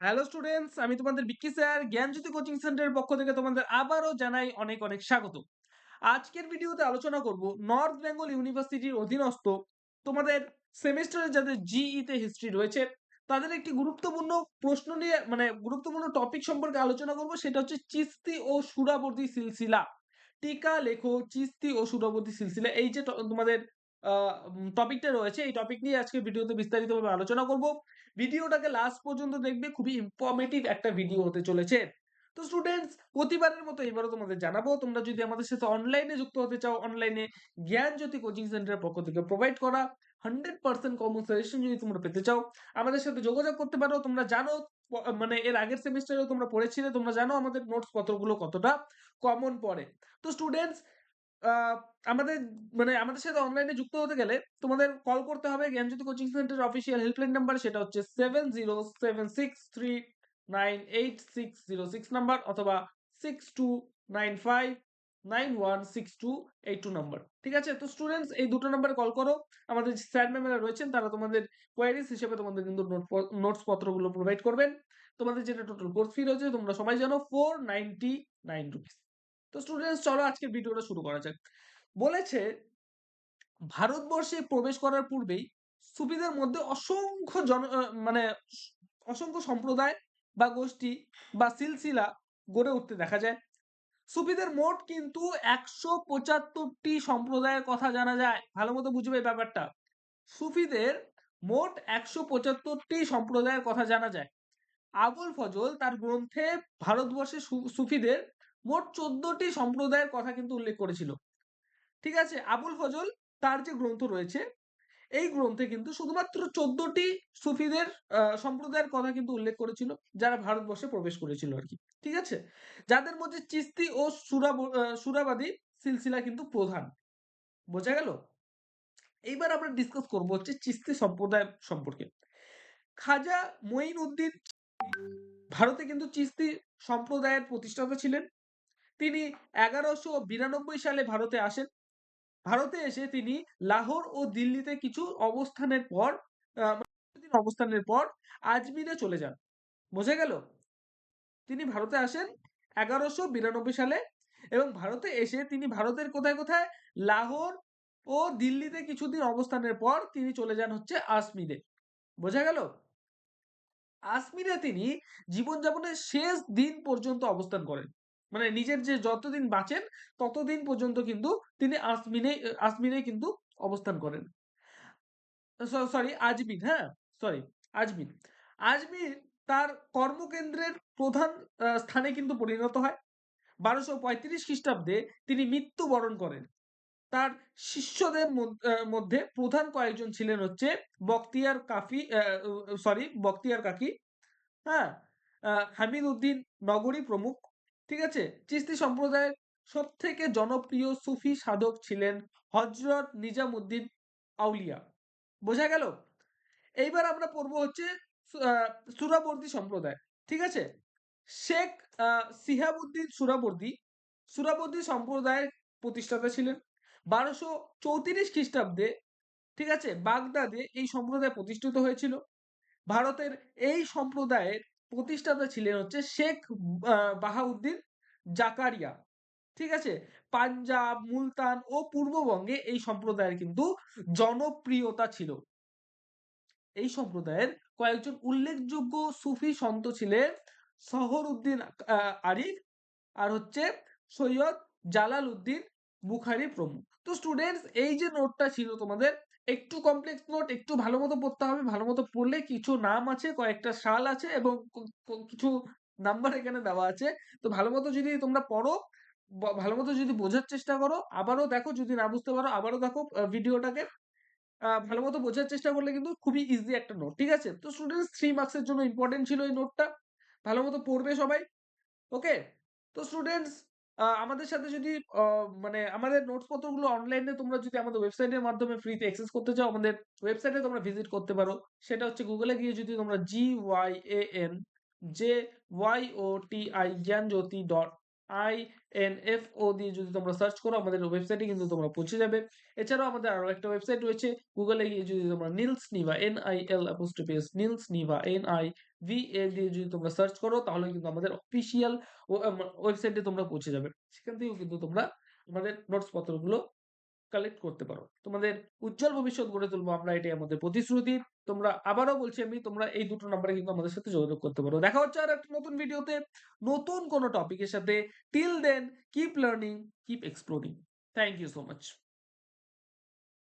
Hello students আমি তোমাদের Vicky sir, জ্ঞানজ্যোতি coaching সেন্টারের পক্ষ থেকে তোমাদের আবারও জানাই অনেক অনেক স্বাগত। আজকের ভিডিওতে আলোচনা করব নর্থ বেঙ্গল ইউনিভার্সিটির অধীনস্থ, তোমাদের সেমিস্টারে যাদের জিই তে হিস্ট্রি রয়েছে, তাদের একটি গুরুত্বপূর্ণ প্রশ্ন নিয়ে মানে গুরুত্বপূর্ণ টপিক সম্পর্কে আলোচনা করব, সেটা হচ্ছে চিস্তি ও সুরাবর্তী সিলসিলা। টিকা লেখো, চিস্তি ও সুরাবর্তী সিলসিলা, এই যে তোমাদের টপিকটা রয়েছে। এই টপিক নিয়ে আজকে ভিডিওতে বিস্তারিতভাবে আলোচনা করব। ভিডিওটাকে লাস্ট পর্যন্ত দেখবে, খুবই ইনফরমেটিভ একটা ভিডিও হতে চলেছে। তো স্টুডেন্টস প্রতিবারের মতো এবারও তোমাদের জানাব, তোমরা যদি আমাদের সাথে অনলাইনে যুক্ত হতে চাও অনলাইনে জ্ঞানজ্যোতি কোচিং সেন্টারের পক্ষ থেকে প্রোভাইড করা হান্ড্রেড পার্সেন্ট কমন সাজেশন যদি তোমরা পেতে চাও, আমাদের সাথে যোগাযোগ করতে পারো। তোমরা জানো মানে এর আগের সেমিস্টারেও তোমরা পড়েছিলে, তোমরা জানো আমাদের নোটস পত্রগুলো কতটা কমন পড়ে। তো স্টুডেন্টস আমাদের মানে আমাদের সাথে অনলাইনে যুক্ত হতে গেলে তোমাদের কল করতে হবে Gyanjyoti coaching centre official helpline number সেটা হচ্ছে seven zero seven six three nine eight six zero six number অথবা six two nine five nine one six two eight two number ঠিক আছে? তো স্টুডেন্টস এই দুটো নাম্বারে কল করো। আমাদের স্যার ম্যামেরা রয়েছেন, তারা তোমাদের কোয়ারিজ হিসেবে তোমাদের কিন্তু নোটস পত্রগুলো প্রোভাইড করবেন। তোমাদের যেটা টোটাল কোর্স ফি রয়েছে, তোমরা সবাই জানো ফোর নাইনটি নাইন রুপিস তো স্টুডেন্টস চলো আজকের ভিডিওটা শুরু করা যাক। বলেছে, ভারতবর্ষে প্রবেশ করার পূর্বেই সুফিদের মধ্যে অসংখ্য জন মানে অসংখ্য সম্প্রদায় বা গোষ্ঠী বা সিলসিলা গড়ে উঠতে দেখা যায়। সুফিদের মোট কিন্তু একশো পঁচাত্তরটি সম্প্রদায়ের কথা জানা যায়। ভালো মতো বুঝবে ব্যাপারটা। সুফিদের মোট একশো পঁচাত্তরটি সম্প্রদায়ের কথা জানা যায়। আবুল ফজল তার গ্রন্থে ভারতবর্ষে সুফিদের মোট চোদ্দটি সম্প্রদায়ের কথা কিন্তু উল্লেখ করেছিল। ঠিক আছে? আবুল ফজল তার যে গ্রন্থ রয়েছে, এই গ্রন্থে কিন্তু শুধুমাত্র চোদ্দটি সুফিদের সম্প্রদায়ের কথা কিন্তু উল্লেখ করেছিল, যারা ভারতবর্ষে প্রবেশ করেছিল আর কি। ঠিক আছে? যাদের মধ্যে চিস্তি ও সুরা সুরাবাদী সিলসিলা কিন্তু প্রধান। বোঝা গেল? এইবার আমরা ডিসকাস করব হচ্ছে চিস্তি সম্প্রদায় সম্পর্কে। খাজা মঈন উদ্দিন ভারতে কিন্তু চিস্তি সম্প্রদায়ের প্রতিষ্ঠাতা ছিলেন। তিনি এগারোশো বিরানব্বই সালে ভারতে আসেন। ভারতে এসে তিনি লাহোর ও দিল্লিতে কিছু অবস্থানের পর অবস্থানের পর আজমিরে চলে যান। বোঝা গেল? তিনি ভারতে আসেন এগারোশো বিরানব্বই সালে এবং ভারতে এসে তিনি ভারতের কোথায় কোথায়? লাহোর ও দিল্লিতে কিছুদিন অবস্থানের পর তিনি চলে যান হচ্ছে আজমিরে। বোঝা গেল? আজমিরে তিনি জীবনযাপনের শেষ দিন পর্যন্ত অবস্থান করেন। মানে নিজের যে যতদিন বাঁচেন, ততদিন পর্যন্ত কিন্তু তিনি আজমিনে আজমিরে কিন্তু অবস্থান করেন। সরি আজমিন হ্যাঁ সরি আজমিন। আজমির তার কর্মকেন্দ্রের প্রধান স্থানে কিন্তু পরিণত হয়। বারোশো পঁয়ত্রিশ খ্রিস্টাব্দে তিনি মৃত্যুবরণ করেন। তার শিষ্যদের মধ্যে প্রধান কয়েকজন ছিলেন হচ্ছে বক্তিয়ার কাফি সরি বক্তিয়ার কাকি হ্যাঁ হামিদ উদ্দিন নগরী প্রমুখ। ঠিক আছে? চিস্তি সম্প্রদায়ের সব থেকে জনপ্রিয় সুফি সাধক ছিলেন হজরত নিজামুদ্দিন আউলিয়া। বোঝা গেল? এইবার আমরা পড়ব হচ্ছে সুরাবর্দী সম্প্রদায়। ঠিক আছে? শেখ সিহাবুদ্দিন সুরাবর্দী সুরাবর্দী সম্প্রদায়ের প্রতিষ্ঠাতা ছিলেন। বারোশো চৌত্রিশ খ্রিস্টাব্দে, ঠিক আছে? বাগদাদে এই সম্প্রদায় প্রতিষ্ঠিত হয়েছিল। ভারতের এই সম্প্রদায়ের প্রতিষ্ঠাতা ছিলেন হচ্ছে শেখ বাহাউদ্দিন জাকারিয়া। ঠিক আছে? পাঞ্জাব, মুলতান ও পূর্ববঙ্গে এই সম্প্রদায়ের কিন্তু জনপ্রিয়তা ছিল। এই সম্প্রদায়ের কয়েকজন উল্লেখযোগ্য সুফি সন্ত ছিলেন শহরউদ্দিন আরিফ আর হচ্ছে সৈয়দ জালাল উদ্দিন বুখারি প্রমুখ। তো স্টুডেন্টস এই যে নোটটা ছিল তোমাদের একটু কমপ্লেক্স নোট একটু ভালো মতো পড়তে হবে, ভালো মতো পড়লে কিছু নাম আছে, কয়েকটা সাল আছে এবং কিছু নাম্বার এখানে দেওয়া আছে। তো ভালো মতো যদি তোমরা পড়ো ভালো মতো যদি বোঝার চেষ্টা করো, আবারও দেখো, যদি না বুঝতে পারো, আবারও দেখো ভিডিওটাকে ভালো মতো বোঝার চেষ্টা করলে কিন্তু খুবই ইজি একটা নোট ঠিক আছে? তো স্টুডেন্টস থ্রি মার্কসের জন্য ইম্পর্টেন্ট ছিল এই নোটটা ভালো মতো পড়বে সবাই ওকে তো স্টুডেন্টস আমাদের সাথে যদি মানে আমাদের নোটস পত্রগুলো অনলাইনে তোমরা যদি আমাদের ওয়েবসাইটের মাধ্যমে ফ্রিতে অ্যাক্সেস করতে চাও, আমাদের ওয়েবসাইটে তোমরা ভিজিট করতে পারো। সেটা হচ্ছে গুগলে গিয়ে যদি তোমরা G Y A N J Y O T I Gyanjyoti dot I N F O দিয়ে যদি তোমরা সার্চ করো, আমাদের ওয়েবসাইটে কিন্তু তোমরা পৌঁছে যাবে। এছাড়াও আমাদের আরও একটা ওয়েবসাইট রয়েছে গুগলে গিয়ে যদি তোমরা Nil's Niva N I L apostrophe Nil's Niva N I V A দিয়ে যদি তোমরা সার্চ করো, তাহলে কিন্তু আমাদের অফিসিয়াল ওয়েবসাইটে তোমরা পৌঁছে যাবে। সেখান থেকেও কিন্তু তোমরা আমাদের নোটস পত্রগুলো কালেক্ট করতে পারো। তোমাদের উজ্জ্বল ভবিষ্যৎ গড়ে তুলবো আমরা, এটাই আমাদের প্রতিশ্রুতি। তোমরা আবারও বলছি আমি, তোমরা এই দুটো নাম্বারে কিন্তু আমাদের সাথে যোগাযোগ করতে পারো। দেখা হচ্ছে আর একটা নতুন ভিডিওতে নতুন কোনো টপিকের সাথে। Till then keep learning keep exploring thank you so much